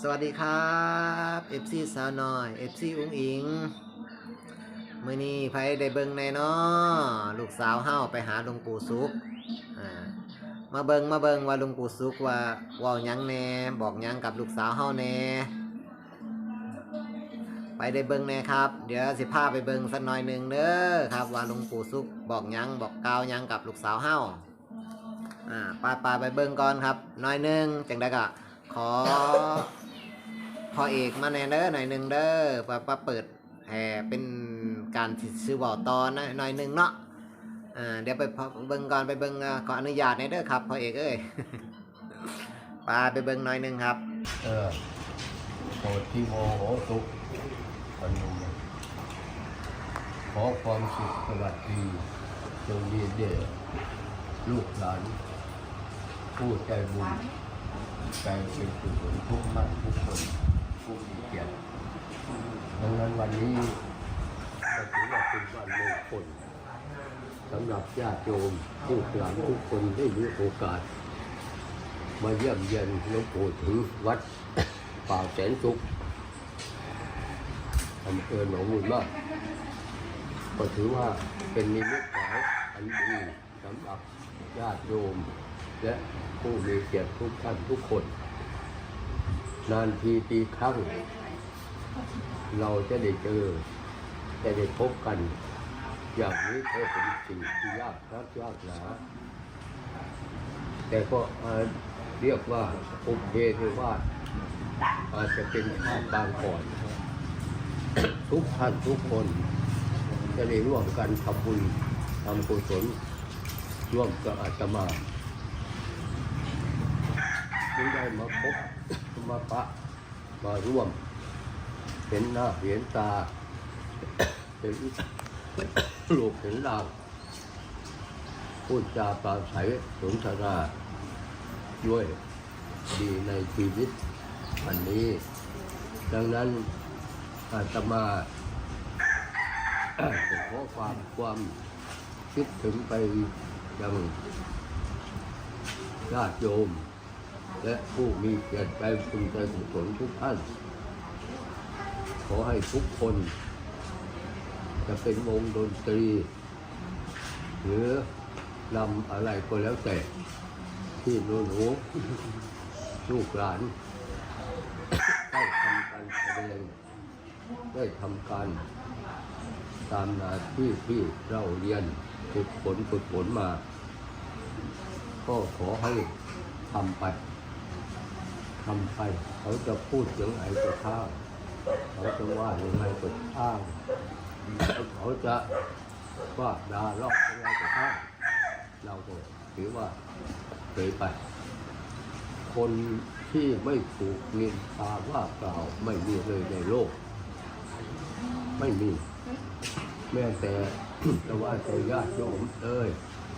สวัสดีครับ FC สาวน้อย FC อุ้งอิงมื่อนี้ไผได้เบิ่งแน่นอลูกสาวเฮาไปหาหลวงปู่สุขอ่ามาเบิ่งมาเบิ่งว่าหลวงปู่สุขว่าเว้าหยังแน่บอกหยังกับลูกสาวเฮาแน่ไปได้เบิ่งแน่ครับ เดี๋ยวสิพาไปเบิ่งสักหน่อยหนึ่งเด้อครับ ว่าหลวงปู่สุขบอกหยังบอกกล่าวหยังกับลูกสาวเฮาอ่าไปไปไปเบิ่งก่อนครับหน่อยหนึ่งจังได๋ก็ ขอพอเอกมาแน่เด้อหน่อยหนึ่งเด้อปะปะเปิดแห่เป็นการสิซื้อบ่อตอนนะหน่อยหนึ่งเนาะอ่าเดี๋ยวไปเบิ่งก่อนไปเบิ่งขออนุญาตหน่อยเด้อครับพอเอกเอ้ยปาไปเบิ่งหน่อยหนึ่งครับ เออโปรดที่โมโหสุขคนหนึ่งขอความสุขสวัสดีจงมีเดชลูกหลานผู้ใจบุญ ใจเป็นกุศลทุกท่านทุกคนผู้มีเกียรติดังนั้นวันนี้ก็ถือว่าเป็นวันมงคลสำหรับญาติโยมลูกหลานทุกคนได้มีโอกาส มาเยี่ยมเยียนหลวงปู่ถึงวัดป่าแสนสุขอำเภอหนองบุญมากก็ถือว่าเป็นนิมิตหมายอันดีสำหรับญาติโยม และผู้มีเกียรติทุกท่านทุกคน นานทีปีครั้ง เราจะได้เจอ จะได้พบกัน อย่างนี้เป็นสิ่งที่ยากครับยากหนาแต่ก็เรียกว่าอุเพเทวาอาจจะเป็นชาติบางก่อน ทุกท่านทุกคน จะได้ร่วมกันทำบุญทำกุศลร่วมกับอาตมา จึงได้มาพบมาปะมาร่วม เห็นหน้าเห็นตา เห็นลูกเห็นหลานพูดจาปราศัยสนทนาด้วยดีในชีวิตอันนี้ ดังนั้นอาตมาขอความความคิดถึงไปยังญาติโยม และผู้มีเกียรติใจคุณใจกุศลทุกท่าน ขอให้ทุกคน จะเป็นวงดนตรี หรือนำอะไรก็แล้วแต่ ที่หนูหนูลูกหลาน ได้ทำการแสดงได้ทำการ ตามหน้าที่ที่เราเรียนฝึกฝนฝึกฝนมา ก็ขอให้ทำไป ทำไป เขาจะพูดอย่างไรก็ช่าเขาจะว่าอย่างไรก็ช่าเขาจะว่าด่าลอกยังไงก็ช่าเราก็ถือว่าเคยไป คนที่ไม่ถูกนินทาว่ากล่าวไม่มีเลยในโลก ไม่มี แม้แต่แต่ว่าแต่ญาติโยมเอ้ย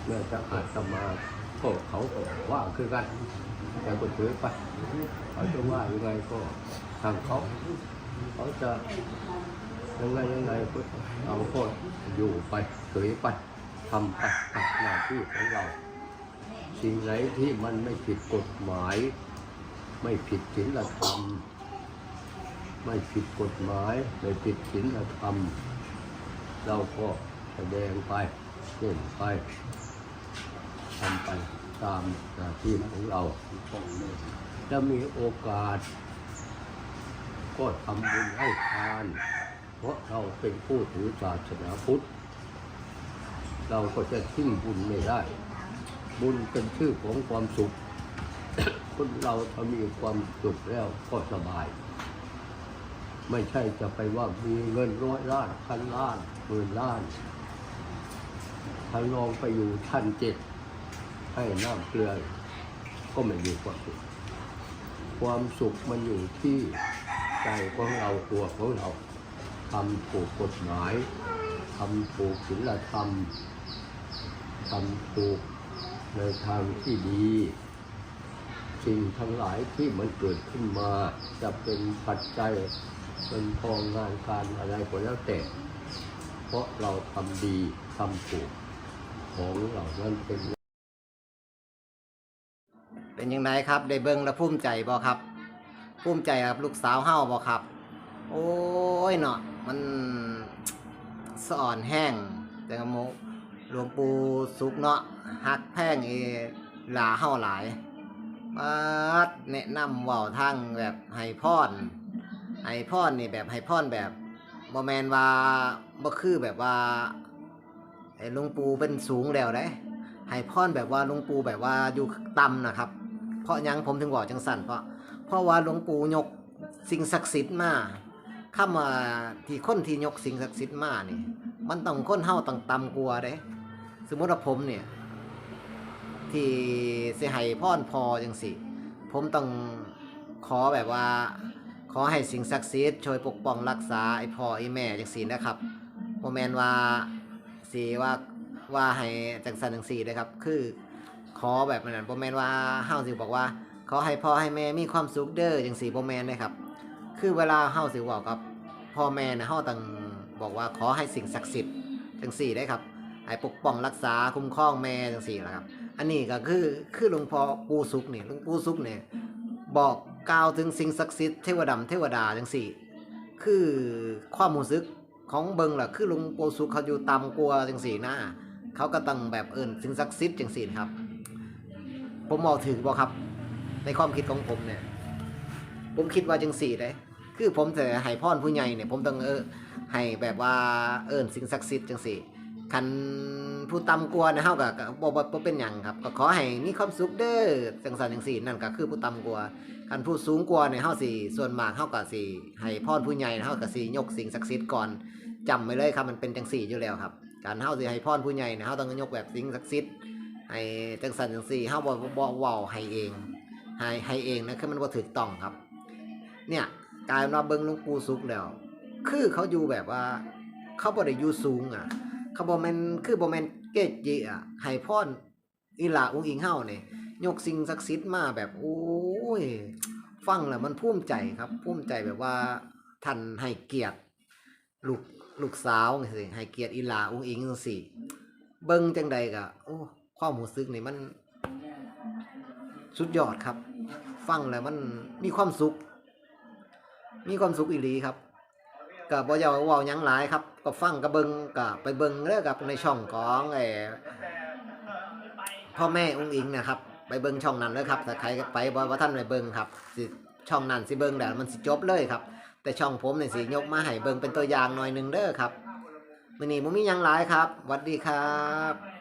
แม้จะอาตมา ก็เขาก็ว่าคือกันแต่ก็ถือไปเขาจะว่ายังไงก็ทางเขาเขาจะยังไงยังไงก็เราก็อยู่ไปเฉยไปทำไปตามหน้าที่ของเรา สิ่งไหนที่มันไม่ผิดกฎหมาย ไม่ผิดศีลธรรมไม่ผิดกฎหมาย ไม่ผิดศีลธรรม เราก็แสดงไปเล่นไป ทำไปตามหน้าที่ของเราจะมีโอกาส ก็ทำบุญให้ทาน เพราะเราเป็นผู้ถือศาสนาพุทธ เราก็จะทิ้งบุญไม่ได้ บุญเป็นชื่อของความสุข คนเราถ้ามีความสุขแล้วก็สบาย ไม่ใช่จะไปว่ามีเงินร้อยล้านพันล้านหมื่นล้านถ้าลองไปอยู่ชั้นเจ็ด ให้น้ำเกลือก็ไม่มีความสุข ความสุขมันอยู่ที่ใจของเราตัวของเราทำถูกกฎหมายทำถูกศีลธรรมทำถูกในทางที่ดีสิ่งทั้งหลายที่มันเกิดขึ้นมาจะเป็นปัจจัยเป็นทองงานการอะไรก็แล้วแต่ เพราะเราทำดีทำถูกของเหล่านั้นเป็น เป็นยังไงครับ ได้เบิ่งแล้วภูมิใจบ่ครับภูมิใจกับลูกสาวเฮาบ่ครับ โอ้ยเนาะมันสอนแห้งแต่ก็โมหลวงปู่สุกเนาะฮักแพงเอหลาเฮาหลายมาแนะนำเว้าทางแบบให้พรให้พรนี่แบบให้พรแบบบ่แมนว่าบ่คือแบบว่าไอ้หลวงปู่เป็นสูงแล้วเด้ให้พรแบบว่าลวงปูแบบว่าอยู่ต่ำนะครับ เพราะยังผมถึงบอกจังสั่นเพราะเพราะว่าหลวงปู่ยกสิ่งศักดิ์สิทธิ์มาคำว่าที่คนที่ยกสิ่งศักดิ์สิทธิ์มานี่ มันต้องคนเฮาต้องตำกลัวเด้ สมมติว่าผมเนี่ย ที่เสิให้พรพอจังสิผมต้องขอแบบว่า ขอให้สิ่งศักดิ์สิทธิ์ช่วยปกป้องรักษาไอ้พ่อไอ้แม่จังสีนะครับบ่แมนว่าสิว่าว่าให้จังสันจังสีเลยครับ คือ ขอแบบนั้นบ่แมนว่าเฮาสิบอกว่าขอให้พ่อให้แม่มีความสุขเด้อจังสีบ่แมนเลยครับ คือเวลาเฮาสิเว้ากับพ่อแม่นะเฮาต้องบอกว่าขอให้สิ่งศักดิ์สิทธิ์จังสี่ได้ครับให้ปกป้องรักษาคุ้มครองแม่จังสี่ละครับ อันนี้ก็คือคือหลวงพ่อปู่สุขนี่ยหลวงปู่สุขเนี่ยบอกกล่าวถึงสิ่งศักดิ์สิทธิ์เทวดาเทวดาจังสี่ คือความรู้สึกของเบิงล่ะคือหลวงปู่สุขเขาอยู่ต่ำกว่าจังสี่นะเขาก็ต้องแบบเอิ้นสิ่งศักดิ์สิทธิ์จังสี่ครับ ผมบอกถึงบ่ครับ ในความคิดของผมเนี่ย ผมคิดว่าจังสี่ได้คือผมจะให้พรผู้ใหญ่เนี่ยผมต้องเออให้แบบว่าเอิ้นสิ่งศักดิ์สิทธิ์จังสี่คันผู้ตำกว่านะเฮาก็บ่บ่เป็นหยังครับ ก็ขอให้มีความสุขเด้อจังซั่นจังซี่นั่นก็คือผู้ตำกว่าคันผู้สูงกว่าเนี่ยเฮาสิส่วนมากเฮาก็สิให้พรผู้ใหญ่เฮาก็สิยกสิ่งศักดิ์สิทธิ์ก่อนจำไว้เลยครับมันเป็นจังซี่อยู่แล้วครับการเฮาสิให้พรผู้ใหญ่เนี่ยเฮาต้องยกแบบสิ่งศักดิ์สิทธิ์ ให้จังซั่นจังซี่เฮาบ่บ่เว้าให้เองให้ให้เองนะคือมันบ่ถูกต้องครับ เนี่ยกลายเป็นว่าเบิ่งหลวงปู่สุขแล้ว คือเขาอยู่แบบว่า เขาบ่ได้อยู่สูงอะ เขาบ่แม่นคือบ่แม่นเกจิอะให้พรอีหลาอุ้งอิงเฮาเนี่ยยกสิ่งศักดิ์สิทธิ์มาแบบโอ้ยฟังแล้วมันภูมิใจครับภูมิใจแบบว่าท่านให้เกียรติลูกลูกสาวจังซี่ให้เกียรติอีหลาอุ้งอิงจังซี่เบิ่งจังใดก็โอ้ ความรู้สึกนี่มันสุดยอดครับ ฟังแล้วมันมีความสุข มีความสุขอีหลีครับก็บ่อยากเว้าหยังหลายครับ ก็ฟังก็เบิงก็ไปเบิงเด้อครับในช่องของไอ้พ่อแม่องค์อิงนะครับ ไปเบิงช่องนั้นเลยครับถ้าใครไปบ่ว่าท่านไปเบิงครับสิช่องนั้นสิเบิงแล้วมันสิจบเลยครับ แต่ช่องผมเนี่ยสิยกมาให้เบิงเป็นตัวอย่างหน่อยหนึ่งเด้อครับมื้อนี้บ่มียังหลายครับวัดดีครับ